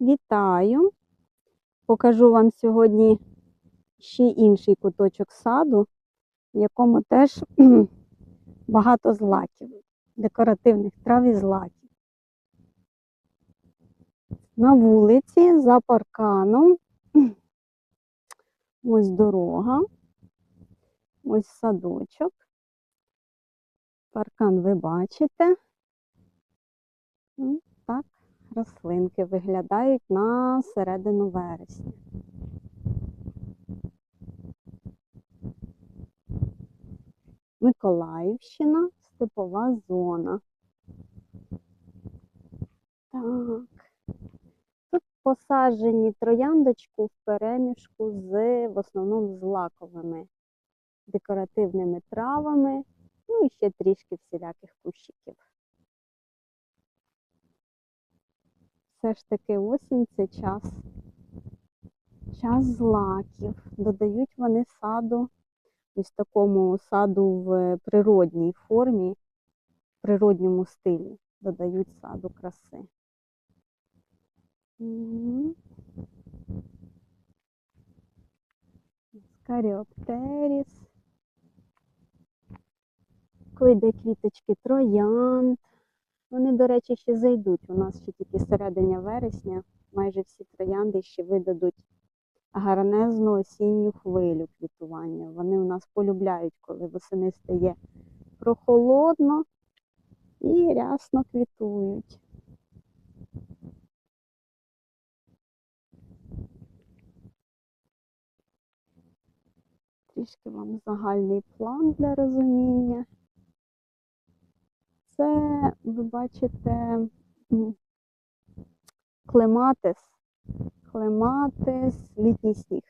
Вітаю! Покажу вам сьогодні ще інший куточок саду, в якому теж багато злаків, декоративних трав і злаків. На вулиці за парканом. Ось дорога, ось садочок. Паркан ви бачите. Рослинки виглядають на середину вересня. Миколаївщина, степова зона. Так. Тут посаджені трояндочку в перемішку з в основному з лаковими декоративними травами, ну і ще трішки всіляких кущиків. Все ж таки осінь це час, час злаків. Додають вони саду, ось такому саду в природній формі, в природньому стилі. Додають саду краси. Мгм. Скаріоптеріс. Койде квіточки троянд. Вони, до речі, ще зайдуть. У нас ще тільки середина вересня. Майже всі троянди ще видадуть гарнезну осінню хвилю квітування. Вони у нас полюбляють, коли восени стає прохолодно і рясно квітують. Трішки вам загальний план для розуміння. Це, ви бачите, клематис. Клематис, літній сніг.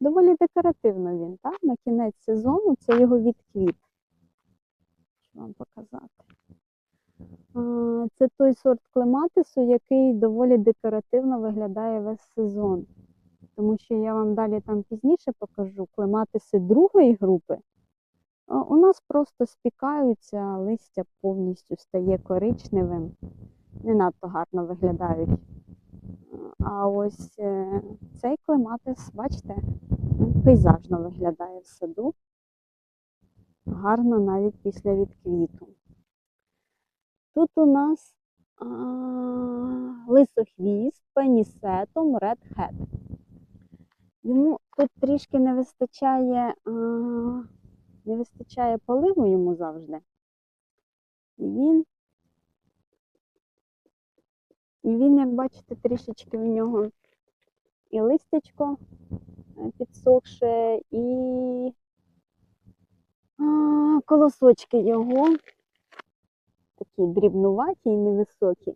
Доволі декоративно він, так? На кінець сезону це його відквіт. Хочу вам показати. Це той сорт клематису, який доволі декоративно виглядає весь сезон. Тому що я вам далі там пізніше покажу клематиси другої групи. У нас просто спікаються, листя повністю стає коричневим, не надто гарно виглядають. А ось е, цей клематис, бачите, пейзажно виглядає в саду. Гарно навіть після відквіту. Тут у нас а, лисохвіст, Red Hat. Йому тут трішки не вистачає, а, не вистачає поливу йому завжди. І він, і він, як бачите, трішечки в нього і листячко е, підсохше, і а, колосочки його такі дрібнуваті і невисокі.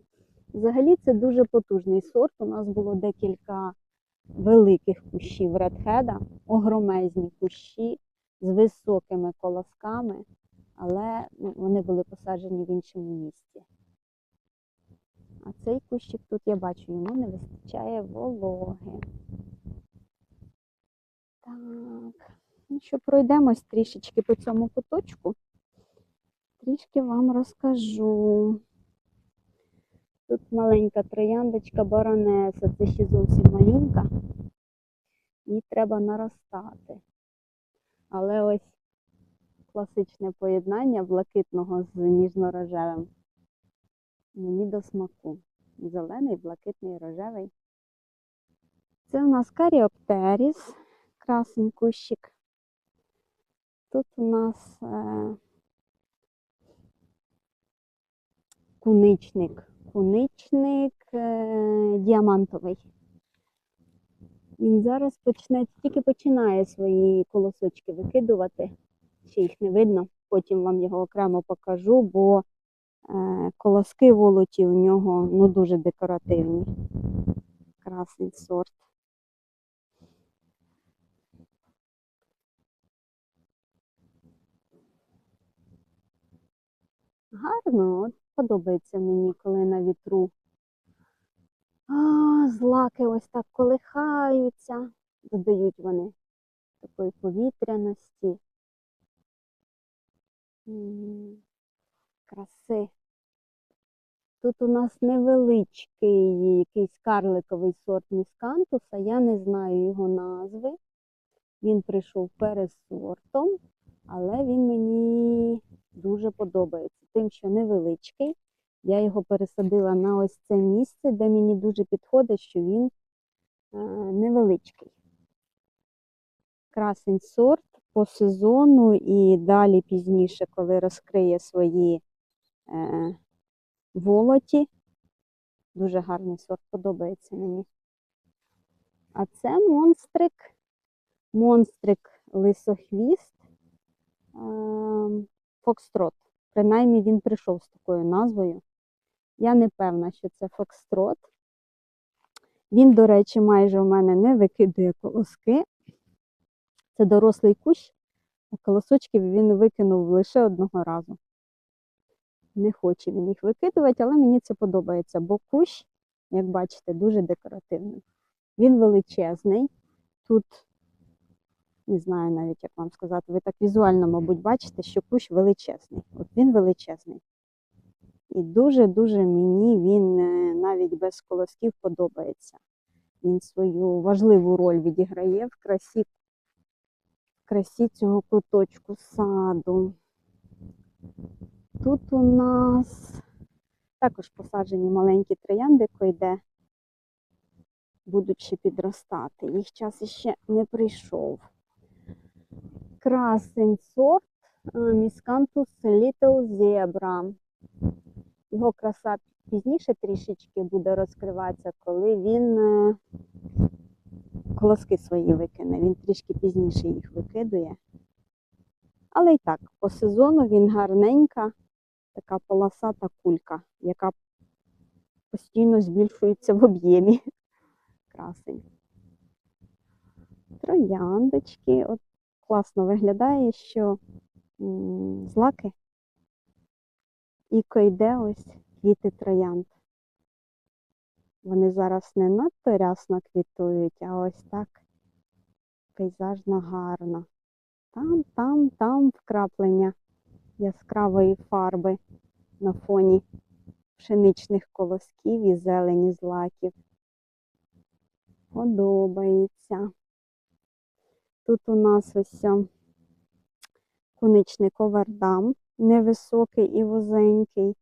Взагалі це дуже потужний сорт. У нас було декілька великих кущів редхеда, огромезні кущі з високими колосками, але ну, вони були посаджені в іншому місці. А цей кущик тут я бачу, йому не вистачає вологи. Так, ну що пройдемось трішечки по цьому куточку. Трішки вам розкажу. Тут маленька трояндочка баронеса, це ще зовсім малюнка. Їй треба наростати. Але ось класичне поєднання блакитного з ніжно-рожевим. Мені до смаку. Зелений, блакитний, рожевий. Це у нас каріоптеріс, красень кущик. Тут у нас е, куничник. Куничник е, діамантовий. Він зараз почне, тільки починає свої колосочки викидувати. Ще їх не видно. Потім вам його окремо покажу, бо е, колоски волоті у нього ну, дуже декоративні. Красний сорт. Гарно, от подобається мені, коли на вітру. А, злаки ось так колихаються, додають вони такої повітряності. Краси. Тут у нас невеличкий якийсь карликовий сорт міскантуса, я не знаю його назви. Він прийшов пересортом, але він мені дуже подобається. Тим, що невеличкий. Я його пересадила на ось це місце, де мені дуже підходить, що він е, невеличкий. Красень сорт по сезону і далі пізніше, коли розкриє свої е, волоті. Дуже гарний сорт, подобається мені. А це монстрик, монстрик лисохвіст ем, Фокстрот. Принаймні він прийшов з такою назвою. Я не певна, що це Фокстрот. Він, до речі, майже у мене не викидує колоски. Це дорослий кущ, а колосочків він викинув лише одного разу. Не хоче він їх викидувати, але мені це подобається, бо кущ, як бачите, дуже декоративний. Він величезний. Тут, не знаю навіть, як вам сказати, ви так візуально, мабуть, бачите, що кущ величезний. От він величезний. І дуже-дуже мені він е, навіть без колосків подобається. Він свою важливу роль відіграє в красі, в красі цього куточку саду. Тут у нас також посаджені маленькі троянди, койде будуть ще підростати. Їх час іще не прийшов. Красень сорт Міскантус Little Zebra. Його краса пізніше трішечки буде розкриватися, коли він е, колоски свої викине. Він трішки пізніше їх викидує. Але і так, по сезону він гарненька, така полосата кулька, яка постійно збільшується в об'ємі. Красень. Трояндочки. От класно виглядає, що злаки і койде ось квіти троянд. Вони зараз не надто рясно квітують, а ось так пейзажно гарно. Там, там, там вкраплення яскравої фарби на фоні пшеничних колосків і зелені злаків. Подобається. Тут у нас ось о, куничний ковердам, невисокий і вузенький.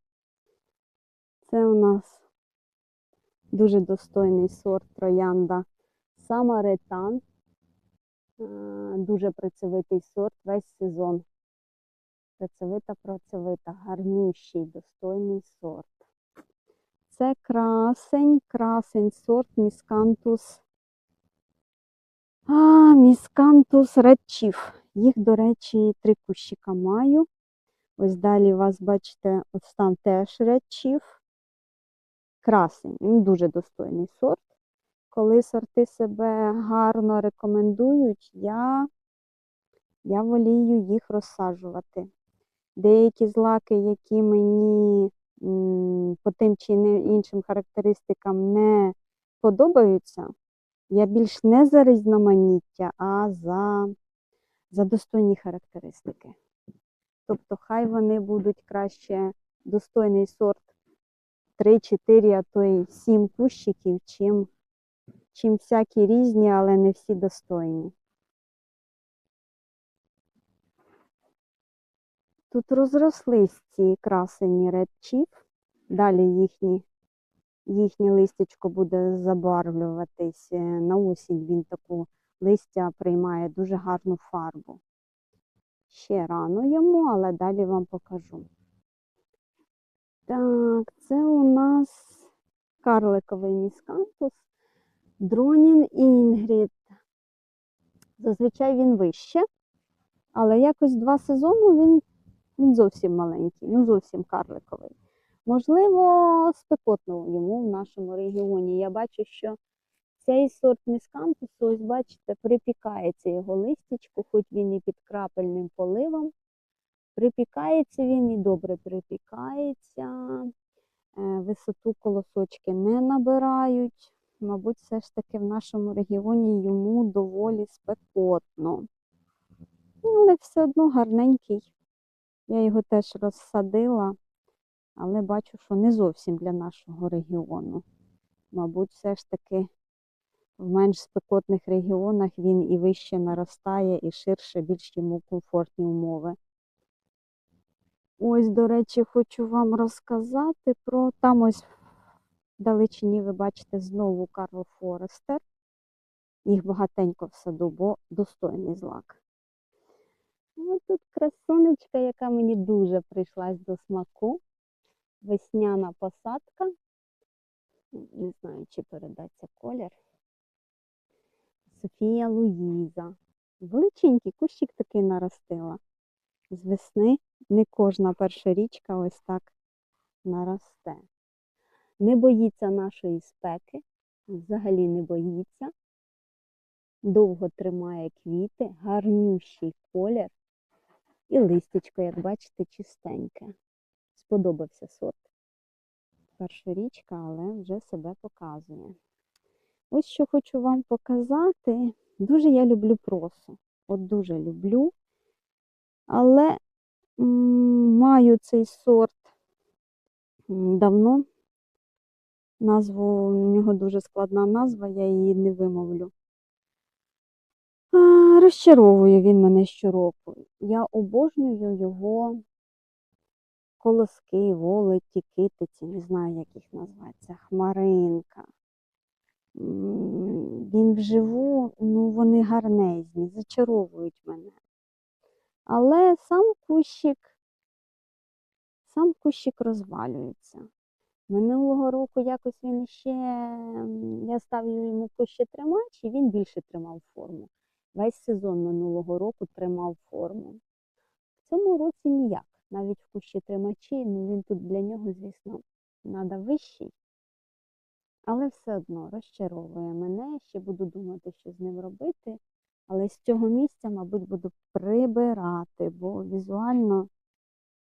Це у нас дуже достойний сорт троянда Самаритан. Е, Дуже працьовитий сорт весь сезон. Працьовита, працьовита, гарнющий, достойний сорт. Це красень, красень сорт міскантус. А, міскантус Chief. Їх, до речі, три кущика маю. Ось далі у вас, бачите, ось там теж Chief. Красень. Він дуже достойний сорт. Коли сорти себе гарно рекомендують, я, я волію їх розсаджувати. Деякі злаки, які мені по тим чи іншим характеристикам не подобаються, я більш не за різноманіття, а за, за достойні характеристики. Тобто, хай вони будуть краще достойний сорт 3-4, а то й 7 кущиків, чим, чим всякі різні, але не всі достойні. Тут розрослись ці красені Chief. Далі їхні, їхнє листячко буде забарвлюватись. Е, На осінь він таку листя приймає дуже гарну фарбу. Ще рано йому, але далі вам покажу. Так, це у нас карликовий міскантус Дронін Інгрід. Зазвичай він вище, але якось два сезони він, він зовсім маленький, ну зовсім карликовий. Можливо, спекотно йому в нашому регіоні. Я бачу, що цей сорт міскантусу, ось бачите, припікається його листячко, хоч він і під крапельним поливом. Припікається він і добре припікається. Е, Висоту колосочки не набирають. Мабуть, все ж таки в нашому регіоні йому доволі спекотно. Ну, Але все одно гарненький. Я його теж розсадила. але бачу, що не зовсім для нашого регіону. Мабуть, все ж таки в менш спекотних регіонах він і вище наростає, і ширше, більш йому комфортні умови. Ось, до речі, хочу вам розказати про там ось в далечині ви бачите знову Карл Форестер. Їх багатенько в саду, бо достойний злак. Ось тут красунечка, яка мені дуже прийшлась до смаку. Весняна посадка. Не знаю, чи передається колір. Софія Луїза. Величенький кущик такий наростила. З весни не кожна перша річка ось так наросте. Не боїться нашої спеки, взагалі не боїться. Довго тримає квіти, гарнющий колір. І листячко, як бачите, чистеньке. Сподобався сорт. Перша річка, але вже себе показує. Ось що хочу вам показати. Дуже я люблю просу. От дуже люблю. Але маю цей сорт давно. Назву у нього дуже складна назва, я її не вимовлю. Розчаровує він мене щороку. Я обожнюю його колоски, волоті, китиці, не знаю, як їх назвати, хмаринка. Він вживу, ну вони гарнезні, зачаровують мене. Але сам кущик, сам кущик розвалюється. Минулого року якось він ще, я ставлю йому кущетримач, і він більше тримав форму. Весь сезон минулого року тримав форму. В цьому році ніяк. Навіть в кущетримачі, ну він тут для нього, звісно, треба вищий. Але все одно розчаровує мене, ще буду думати, що з ним робити. Але з цього місця, мабуть, буду прибирати, бо візуально,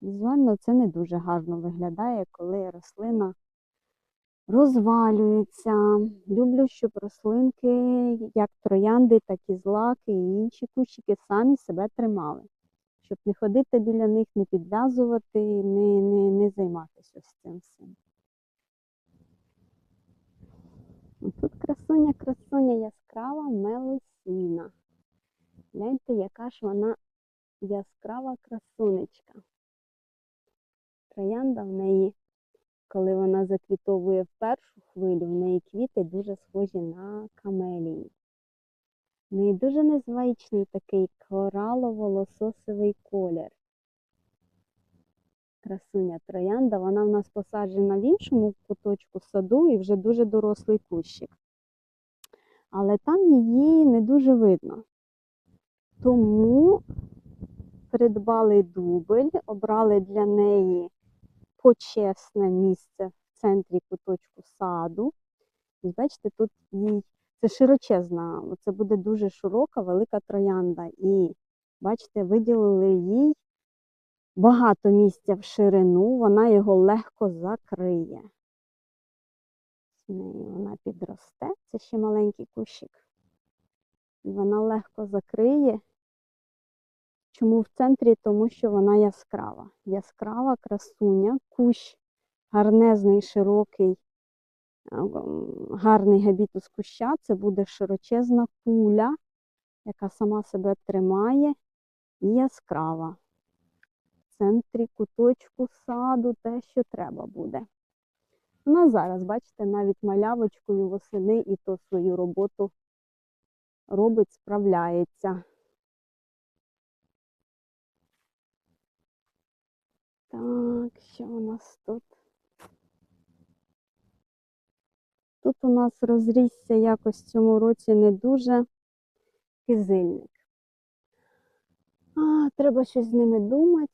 візуально це не дуже гарно виглядає, коли рослина розвалюється. Люблю, щоб рослинки, як троянди, так і злаки, і інші кущики самі себе тримали. Щоб не ходити біля них, не підв'язувати, не, не, не займатися ось цим всім. Тут красуня, красуня яскрава мелосіна. Гляньте, яка ж вона яскрава красунечка. Троянда в неї, коли вона заквітовує в першу хвилю, в неї квіти дуже схожі на камелії. В неї дуже незвичний такий коралово-лососовий колір. Красуня троянда, вона в нас посаджена в іншому куточку саду і вже дуже дорослий кущик. Але там її не дуже видно. Тому придбали дубль, обрали для неї почесне місце в центрі куточку саду. І бачите, тут їй це широчезна, це буде дуже широка, велика троянда. І бачите, виділили їй багато місця в ширину, вона його легко закриє. Вона підросте, це ще маленький кущик. І вона легко закриє. Чому в центрі? Тому що вона яскрава. Яскрава красуня, кущ гарнезний, широкий, гарний габітус куща. Це буде широчезна куля, яка сама себе тримає і яскрава. Центрі куточку саду те, що треба буде. Вона зараз, бачите, навіть малявочкою восени і то свою роботу робить, справляється. Так, що у нас тут? Тут у нас розрісся якось в цьому році не дуже кизильник. А, треба щось з ними думати,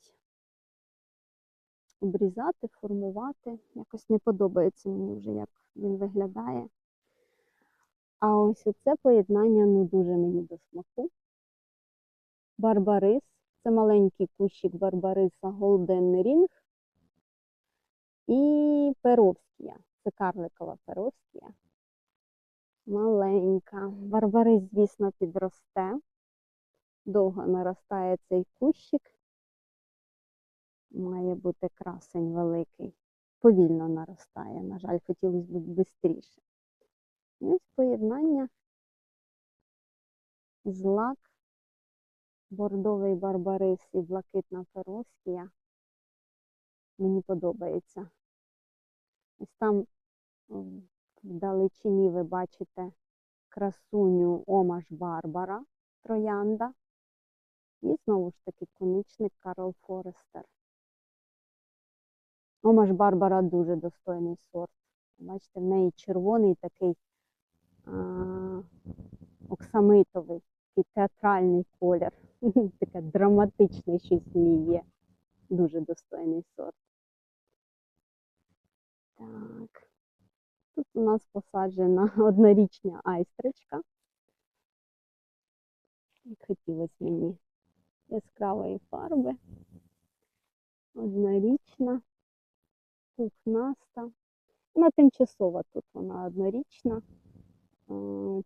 обрізати, формувати. Якось не подобається мені вже, як він виглядає. А ось оце поєднання ну дуже мені до смаку. Барбарис. Це маленький кущик барбариса Golden Ring. І перовськія. Це карликова перовськія. Маленька. Барбарис, звісно, підросте. Довго наростає цей кущик. Має бути красень великий. Повільно наростає. На жаль, хотілося б швидше. І ось поєднання злак, бордовий барбарис і блакитна фероскія. Мені подобається. Ось там м, вдалечині ви бачите красуню Омаш Барбара, троянда. І знову ж таки коничник Карл Форестер. Омаш Барбара дуже достойний сорт. Бачите, в неї червоний такий а, оксамитовий, такий театральний колір. Таке драматичне щось в ній є. Дуже достойний сорт. Так. Тут у нас посаджена однорічня айстричка. Хотілося мені яскравої фарби. Однорічна, пухнаста. Вона тимчасова тут, вона однорічна.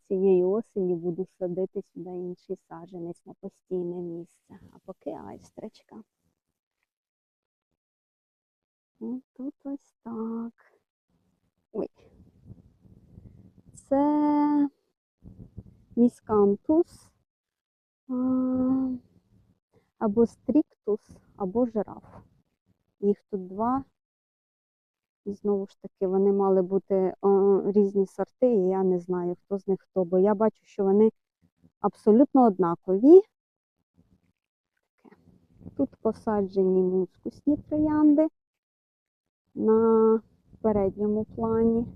Цієї осені буду садити сюди інший саджанець на постійне місце. А поки айстричка. Ось тут ось так. Ой. Це міскантус або стріктус, або жираф. Їх тут два. І знову ж таки, вони мали бути е, різні сорти, і я не знаю, хто з них хто, бо я бачу, що вони абсолютно однакові. Тут посаджені мускусні троянди на передньому плані.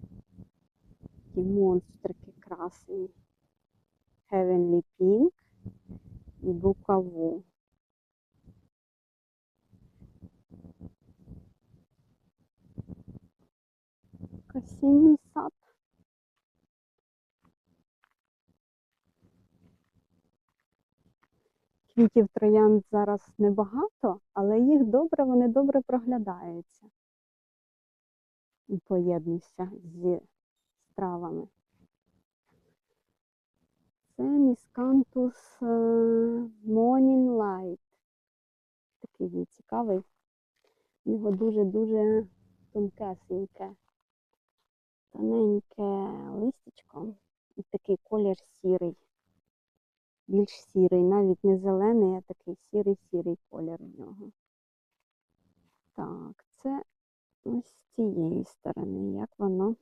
Такі монстрики красені. Heavenly Pink і Букаву. Осінній сад. Квітів троянд зараз небагато, але їх добре, вони добре проглядаються. І поєднуюся зі стравами. Це міскантус е, Morning Light. Такий він цікавий. У нього дуже-дуже тонкесеньке, тоненьке листячко і такий колір сірий. Більш сірий, навіть не зелений, а такий сірий-сірий колір в нього. Так, це ось з цієї сторони, як воно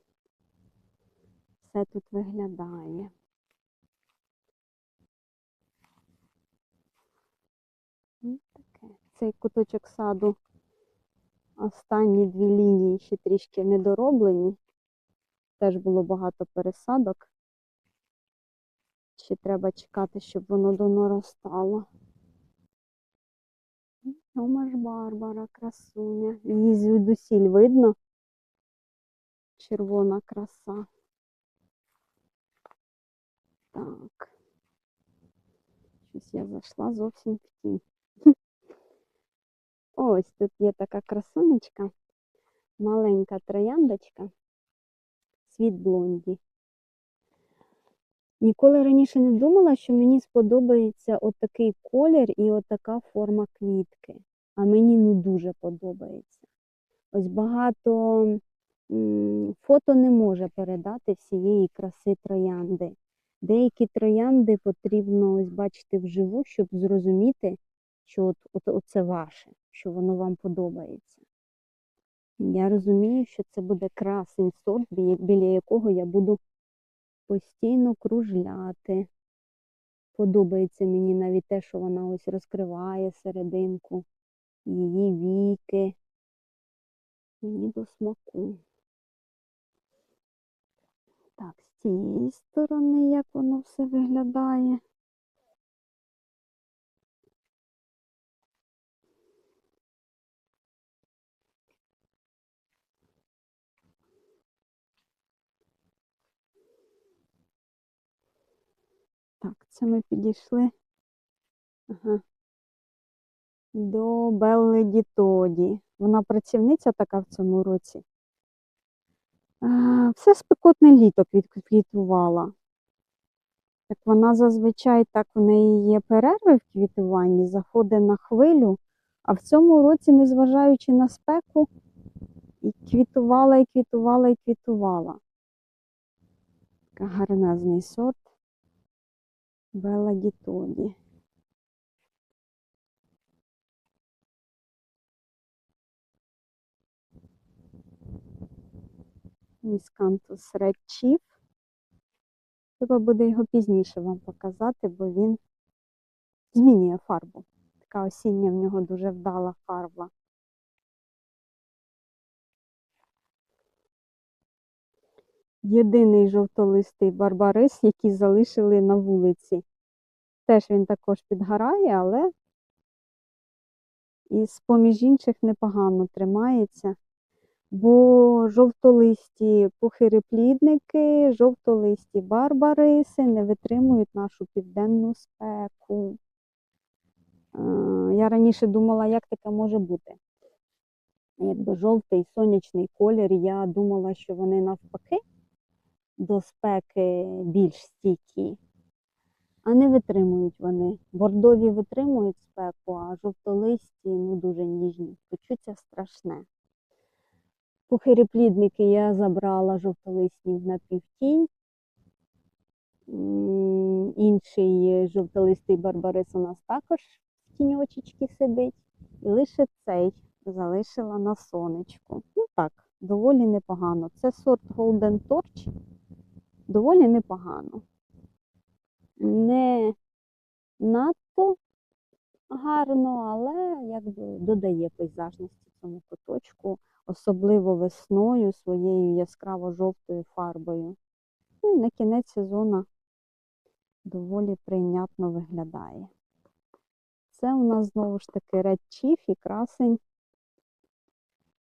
все тут виглядає. Цей куточок саду, останні дві лінії ще трішки недороблені. Теж було багато пересадок. Ще треба чекати, щоб воно донаростало. Ома ж Барбара, красуня. Її звідусіль видно. Червона краса. Так. Щось я зайшла зовсім в тінь. Ось тут є така красунечка, маленька трояндочка, світ блонді. Ніколи раніше не думала, що мені сподобається отакий колір і отака форма квітки. А мені ну дуже подобається. Ось багато фото не може передати всієї краси троянди. Деякі троянди потрібно ось бачити вживу, щоб зрозуміти, що от, от, оце ваше, що воно вам подобається. Я розумію, що це буде красний сорт, біля, якого я буду постійно кружляти. Подобається мені навіть те, що вона ось розкриває серединку, її віки. Мені до смаку. Так, з цієї сторони, як воно все виглядає. Так, це ми підійшли ага. до Белли Дітоді. Вона працівниця така в цьому році. А, Все спекотне літо квітувала. Так вона зазвичай так в неї є перерви в квітуванні, заходить на хвилю, А в цьому році, незважаючи на спеку, і квітувала, і квітувала, і квітувала. Гарнезний сорт Белла Дітоді. Міскантус Chief. Треба буде його пізніше вам показати, бо він змінює фарбу. Така осіння в нього дуже вдала фарба. Єдиний жовтолистий барбарис, який залишили на вулиці. Теж він також підгорає, але із поміж інших непогано тримається. Бо жовтолисті пухиреплідники, жовтолисті барбариси не витримують нашу південну спеку. Е, Я раніше думала, як таке може бути. Якби жовтий сонячний колір, я думала, що вони навпаки до спеки більш стійкі, а не витримують вони. Бордові витримують спеку, а жовтолисті ну, дуже ніжні. Почуття страшне. Пухиреплідники я забрала жовтолисні на півтінь. Інший жовтолистий барбарис у нас також в тіньочечки сидить. І лише цей залишила на сонечку. Ну так, доволі непогано. Це сорт Golden Torch. Доволі непогано. Не надто гарно, але якби додає пейзажності цьому куточку, особливо весною своєю яскраво-жовтою фарбою. Ну і на кінець сезону доволі прийнятно виглядає. Це у нас знову ж таки Chief і красень,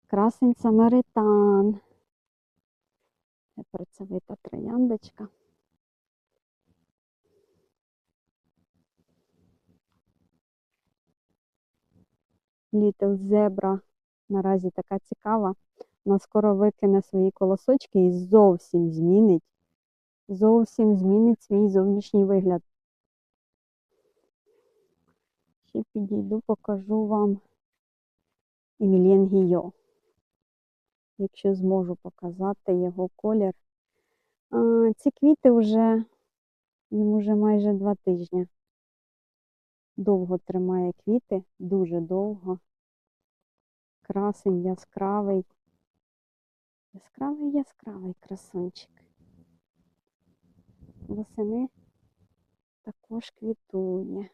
красень Самаритан. Працьовита трояндочка. Little Zebra наразі така цікава. Вона скоро викине свої колосочки і зовсім змінить, зовсім змінить свій зовнішній вигляд. Ще підійду, покажу вам Емілієн Гійо. Якщо зможу показати його колір. А, ці квіти вже, їм вже майже два тижні. Довго тримає квіти, дуже довго. Красень яскравий. Яскравий, яскравий красунчик. Восени також квітує.